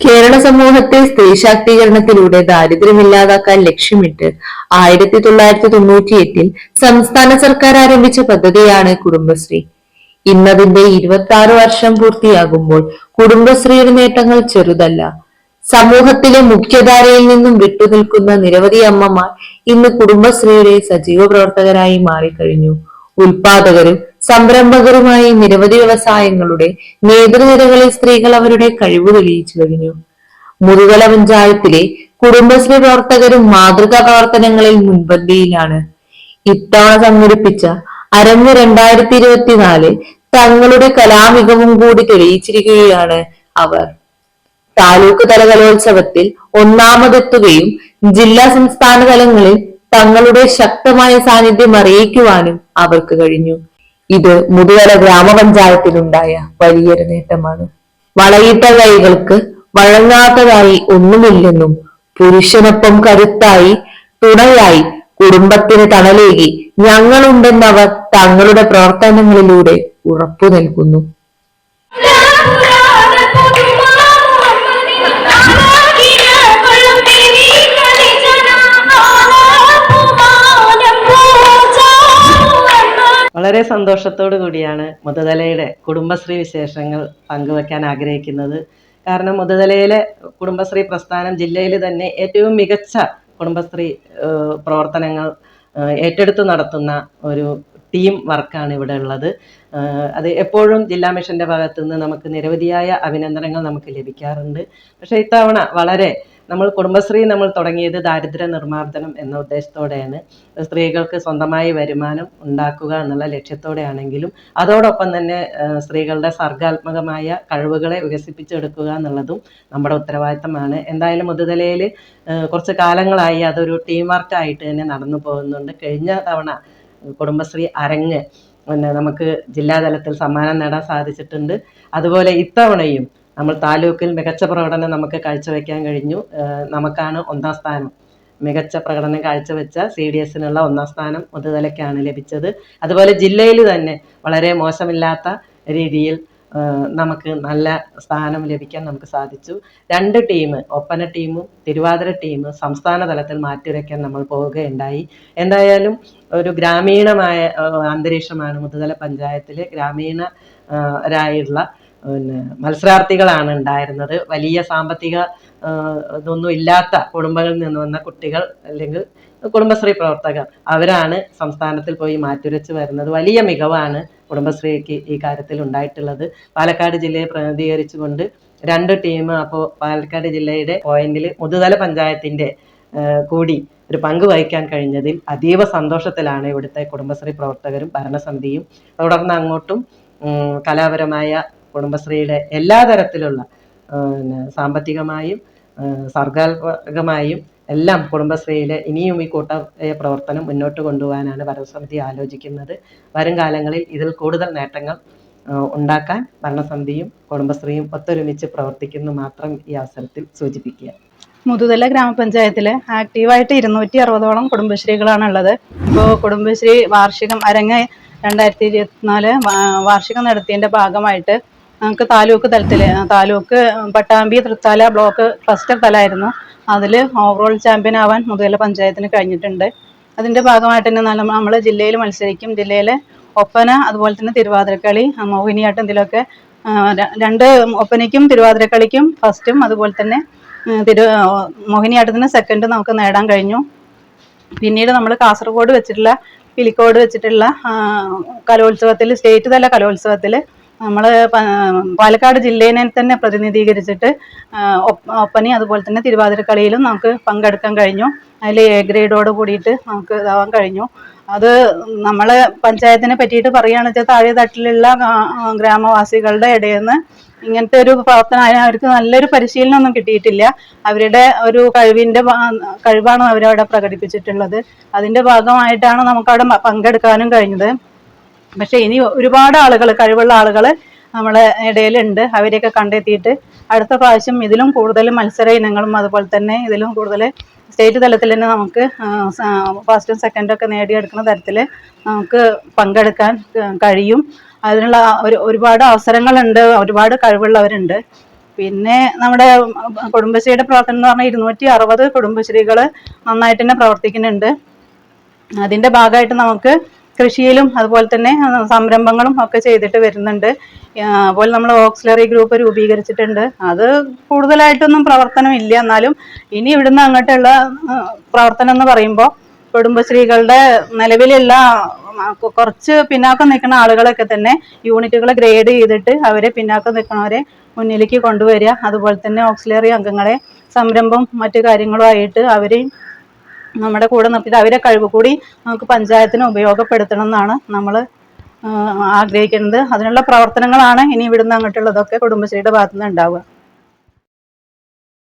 കേരള സമൂഹത്തെ സ്ത്രീ ശാക്തീകരണത്തിലൂടെ ദാരിദ്ര്യമില്ലാതാക്കാൻ ലക്ഷ്യമിട്ട് ആയിരത്തി തൊള്ളായിരത്തി തൊണ്ണൂറ്റി എട്ടിൽ സംസ്ഥാന സർക്കാർ ആരംഭിച്ച പദ്ധതിയാണ് കുടുംബശ്രീ. ഇന്നതിന്റെ ഇരുപത്തി ആറ് വർഷം പൂർത്തിയാകുമ്പോൾ കുടുംബശ്രീയുടെ നേട്ടങ്ങൾ ചെറുതല്ല. സമൂഹത്തിലെ മുഖ്യധാരയിൽ നിന്നും വിട്ടുനിൽക്കുന്ന നിരവധി അമ്മമാർ ഇന്ന് കുടുംബശ്രീയുടെ സജീവ പ്രവർത്തകരായി മാറിക്കഴിഞ്ഞു. ഉൽപാദകരും സംരംഭകരുമായി നിരവധി വ്യവസായങ്ങളുടെ നേതൃനിരകളിൽ സ്ത്രീകൾ അവരുടെ കഴിവ് തെളിയിച്ചു കഴിഞ്ഞു. മുതുകല പഞ്ചായത്തിലെ കുടുംബശ്രീ പ്രവർത്തകരും മാതൃകാ പ്രവർത്തനങ്ങളിൽ മുൻപന്തിയിലാണ്. ഇത്തവണ സംഘടിപ്പിച്ച അരങ്ങ് രണ്ടായിരത്തി ഇരുപത്തിനാല് തങ്ങളുടെ കലാമികവും കൂടി തെളിയിച്ചിരിക്കുകയാണ് അവർ. താലൂക്ക് തല കലോത്സവത്തിൽ ഒന്നാമതെത്തുകയും ജില്ലാ സംസ്ഥാന തലങ്ങളിൽ തങ്ങളുടെ ശക്തമായ സാന്നിധ്യം അറിയിക്കുവാനും അവർക്ക് കഴിഞ്ഞു. ഇത് മുതുകല ഗ്രാമപഞ്ചായത്തിലുണ്ടായ വലിയൊരു നേട്ടമാണ്. വളയിട്ട കൈകൾക്ക് വഴങ്ങാത്തതായി ഒന്നുമില്ലെന്നും പുരുഷനൊപ്പം കരുത്തായി തുണയായി കുടുംബത്തിന് തണലേകി ഞങ്ങളുണ്ടെന്നവർ തങ്ങളുടെ പ്രവർത്തനങ്ങളിലൂടെ ഉറപ്പു നൽകുന്നു. വളരെ സന്തോഷത്തോടു കൂടിയാണ് മുതതലയുടെ കുടുംബശ്രീ വിശേഷങ്ങൾ പങ്കുവെക്കാൻ ആഗ്രഹിക്കുന്നത്. കാരണം മുതതലയിലെ കുടുംബശ്രീ പ്രസ്ഥാനം ജില്ലയിൽ തന്നെ ഏറ്റവും മികച്ച കുടുംബശ്രീ പ്രവർത്തനങ്ങൾ ഏറ്റെടുത്തു നടത്തുന്ന ഒരു ടീം വർക്കാണ് ഇവിടെ ഉള്ളത്. അത് എപ്പോഴും ജില്ലാ മിഷന്റെ ഭാഗത്തു നിന്ന് നമുക്ക് നിരവധിയായ അഭിനന്ദനങ്ങൾ നമുക്ക് ലഭിക്കാറുണ്ട്. പക്ഷേ ഇത്തവണ വളരെ നമ്മൾ കുടുംബശ്രീ നമ്മൾ തുടങ്ങിയത് ദാരിദ്ര്യ നിർമ്മാർജനം എന്ന ഉദ്ദേശത്തോടെയാണ്. സ്ത്രീകൾക്ക് സ്വന്തമായി വരുമാനം ഉണ്ടാക്കുക എന്നുള്ള ലക്ഷ്യത്തോടെയാണെങ്കിലും അതോടൊപ്പം തന്നെ സ്ത്രീകളുടെ സർഗാത്മകമായ കഴിവുകളെ വികസിപ്പിച്ചെടുക്കുക എന്നുള്ളതും നമ്മുടെ ഉത്തരവാദിത്തമാണ്. എന്തായാലും മുതുതലയിൽ കുറച്ച് കാലങ്ങളായി അതൊരു ടീം വർക്കായിട്ട് തന്നെ നടന്നു പോകുന്നുണ്ട്. കഴിഞ്ഞ തവണ കുടുംബശ്രീ അരങ്ങ് പിന്നെ നമുക്ക് ജില്ലാതലത്തിൽ സമ്മാനം നേടാൻ സാധിച്ചിട്ടുണ്ട്. അതുപോലെ ഇത്തവണയും നമ്മൾ താലൂക്കിൽ മികച്ച പ്രകടനം നമുക്ക് കാഴ്ചവെക്കാൻ കഴിഞ്ഞു. നമുക്കാണ് ഒന്നാം സ്ഥാനം. മികച്ച പ്രകടനം കാഴ്ചവെച്ച സി ഡി എസിനുള്ള ഒന്നാം സ്ഥാനം മുതുതലയ്ക്കാണ് ലഭിച്ചത്. അതുപോലെ ജില്ലയിൽ തന്നെ വളരെ മോശമില്ലാത്ത രീതിയിൽ നമുക്ക് നല്ല സ്ഥാനം ലഭിക്കാൻ നമുക്ക് സാധിച്ചു. രണ്ട് ടീം ഒപ്പന ടീമും തിരുവാതിര ടീം സംസ്ഥാന തലത്തിൽ മാറ്റിവെക്കാൻ നമ്മൾ പോവുകയുണ്ടായി. എന്തായാലും ഒരു ഗ്രാമീണമായ അന്തരീക്ഷമാണ് മുതുതല പഞ്ചായത്തിലെ ഗ്രാമീണ ഏഹ് രായുള്ള പിന്നെ മത്സരാർത്ഥികളാണ് ഉണ്ടായിരുന്നത്. വലിയ സാമ്പത്തിക ഇതൊന്നും ഇല്ലാത്ത കുടുംബങ്ങളിൽ നിന്ന് വന്ന കുട്ടികൾ അല്ലെങ്കിൽ കുടുംബശ്രീ പ്രവർത്തകർ അവരാണ് സംസ്ഥാനത്തിൽ പോയി മാറ്റുരച്ച് വരുന്നത്. വലിയ മികവാണ് കുടുംബശ്രീക്ക് ഈ കാര്യത്തിൽ ഉണ്ടായിട്ടുള്ളത്. പാലക്കാട് ജില്ലയെ പ്രതിനിധീകരിച്ചുകൊണ്ട് രണ്ട് ടീം അപ്പോൾ പാലക്കാട് ജില്ലയുടെ പോയിന്റിൽ മുതുതല പഞ്ചായത്തിന്റെ കൂടി ഒരു പങ്ക് വഹിക്കാൻ കഴിഞ്ഞതിൽ അതീവ സന്തോഷത്തിലാണ് ഇവിടുത്തെ കുടുംബശ്രീ പ്രവർത്തകരും ഭരണസമിതിയും. തുടർന്ന് അങ്ങോട്ടും കലാപരമായ കുടുംബശ്രീയുടെ എല്ലാ തരത്തിലുള്ള സാമ്പത്തികമായും സർഗാത്മകമായും എല്ലാം കുടുംബശ്രീയിലെ ഇനിയും ഈ കൂട്ട പ്രവർത്തനം മുന്നോട്ട് കൊണ്ടുപോകാനാണ് ഭരണസമിതി ആലോചിക്കുന്നത്. വരും കാലങ്ങളിൽ ഇതിൽ കൂടുതൽ നേട്ടങ്ങൾ ഉണ്ടാക്കാൻ ഭരണസമിതിയും കുടുംബശ്രീയും ഒത്തൊരുമിച്ച് പ്രവർത്തിക്കുന്നു മാത്രം ഈ അവസരത്തിൽ സൂചിപ്പിക്കുക. മുതുതല ഗ്രാമപഞ്ചായത്തിൽ ആക്റ്റീവായിട്ട് ഇരുന്നൂറ്റി അറുപതോളം കുടുംബശ്രീകളാണ് ഉള്ളത് ഇപ്പോൾ കുടുംബശ്രീ വാർഷികം അരങ്ങ് രണ്ടായിരത്തി ഇരുപത്തിനാല് വാർഷികം നടത്തിയതിന്റെ ഭാഗമായിട്ട് നമുക്ക് താലൂക്ക് തലത്തിൽ താലൂക്ക് പട്ടാമ്പി തൃത്താല ബ്ലോക്ക് ക്ലസ്റ്റർ തലമായിരുന്നു അതിൽ ഓവറോൾ ചാമ്പ്യൻ ആവാൻ മുതുകല പഞ്ചായത്തിന് കഴിഞ്ഞിട്ടുണ്ട്. അതിന്റെ ഭാഗമായിട്ട് തന്നെ നല്ല നമ്മൾ ജില്ലയിൽ മത്സരിക്കും. ജില്ലയിലെ ഒപ്പന അതുപോലെ തന്നെ തിരുവാതിരക്കളി മോഹിനിയാട്ടം ഇതിലൊക്കെ രണ്ട് ഒപ്പനയ്ക്കും തിരുവാതിരക്കളിക്കും ഫസ്റ്റും അതുപോലെ തന്നെ തിരു മോഹിനിയാട്ടത്തിന് സെക്കൻഡ് നമുക്ക് നേടാൻ കഴിഞ്ഞു. പിന്നീട് നമ്മൾ കാസർഗോഡ് വെച്ചിട്ടുള്ള പിലിക്കോട് വെച്ചിട്ടുള്ള കലോത്സവത്തിൽ സ്റ്റേറ്റ് തല കലോത്സവത്തിൽ നമ്മൾ പാലക്കാട് ജില്ലയിനെ തന്നെ പ്രതിനിധീകരിച്ചിട്ട് ഒപ്പനി അതുപോലെ തന്നെ തിരുവാതിരക്കളിയിലും നമുക്ക് പങ്കെടുക്കാൻ കഴിഞ്ഞു. അതിൽ എ ഗ്രേഡോട് കൂടിയിട്ട് നമുക്ക് ഇതാവാൻ കഴിഞ്ഞു. അത് നമ്മളെ പഞ്ചായത്തിനെ പറ്റിയിട്ട് പറയുകയാണെന്ന് വെച്ചാൽ താഴെ തട്ടിലുള്ള ഗ്രാമവാസികളുടെ ഇടയിൽ നിന്ന് ഇങ്ങനത്തെ ഒരു പ്രവർത്തനം അതിന് അവർക്ക് നല്ലൊരു പരിശീലനം ഒന്നും കിട്ടിയിട്ടില്ല. അവരുടെ ഒരു കഴിവിന്റെ ഭാ- കഴിവാണ് അവരവിടെ പ്രകടിപ്പിച്ചിട്ടുള്ളത്. അതിന്റെ ഭാഗമായിട്ടാണ് നമുക്കവിടെ പങ്കെടുക്കാനും കഴിഞ്ഞത്. പക്ഷെ ഇനി ഒരുപാട് ആളുകൾ കഴിവുള്ള ആളുകൾ നമ്മളെ ഇടയിലുണ്ട്. അവരെയൊക്കെ കണ്ടെത്തിയിട്ട് അടുത്ത പ്രാവശ്യം ഇതിലും കൂടുതൽ മത്സര ഇനങ്ങളും അതുപോലെ തന്നെ ഇതിലും കൂടുതൽ സ്റ്റേറ്റ് തലത്തിൽ തന്നെ നമുക്ക് ഫസ്റ്റും സെക്കൻഡും ഒക്കെ നേടിയെടുക്കുന്ന തരത്തിൽ നമുക്ക് പങ്കെടുക്കാൻ കഴിയും. അതിനുള്ള ഒരു ഒരുപാട് അവസരങ്ങളുണ്ട് ഒരുപാട് കഴിവുള്ളവരുണ്ട്. പിന്നെ നമ്മുടെ കുടുംബശ്രീയുടെ പ്രവർത്തനം എന്ന് പറഞ്ഞാൽ ഇരുന്നൂറ്റി അറുപത് കുടുംബശ്രീകൾ നന്നായിട്ട് തന്നെ പ്രവർത്തിക്കുന്നുണ്ട്. അതിന്റെ ഭാഗമായിട്ട് നമുക്ക് കൃഷിയിലും അതുപോലെ തന്നെ സംരംഭങ്ങളും ഒക്കെ ചെയ്തിട്ട് വരുന്നുണ്ട്. അതുപോലെ നമ്മൾ ഓക്സിലറി ഗ്രൂപ്പ് രൂപീകരിച്ചിട്ടുണ്ട്. അത് കൂടുതലായിട്ടൊന്നും പ്രവർത്തനം ഇല്ല എന്നാലും ഇനി ഇവിടുന്ന് അങ്ങോട്ടുള്ള പ്രവർത്തനം എന്ന് പറയുമ്പോൾ കുടുംബശ്രീകളുടെ നിലവിലുള്ള കുറച്ച് പിന്നാക്കം നിൽക്കുന്ന ആളുകളൊക്കെ തന്നെ യൂണിറ്റുകൾ ഗ്രേഡ് ചെയ്തിട്ട് അവരെ പിന്നാക്കം നിൽക്കുന്നവരെ മുന്നിലേക്ക് കൊണ്ടുവരിക. അതുപോലെ തന്നെ ഓക്സിലറി അംഗങ്ങളെ സംരംഭം മറ്റു കാര്യങ്ങളുമായിട്ട് അവരെയും നമ്മുടെ കൂടെ നിർത്തിയിട്ട് അവരെ കഴിവ് കൂടി നമുക്ക് പഞ്ചായത്തിന് ഉപയോഗപ്പെടുത്തണം എന്നാണ് നമ്മൾ ആഗ്രഹിക്കുന്നത്. അതിനുള്ള പ്രവർത്തനങ്ങളാണ് ഇനി ഇവിടുന്ന് അങ്ങോട്ടുള്ളതൊക്കെ കുടുംബശ്രീയുടെ ഭാഗത്തുനിന്ന് ഉണ്ടാവുക.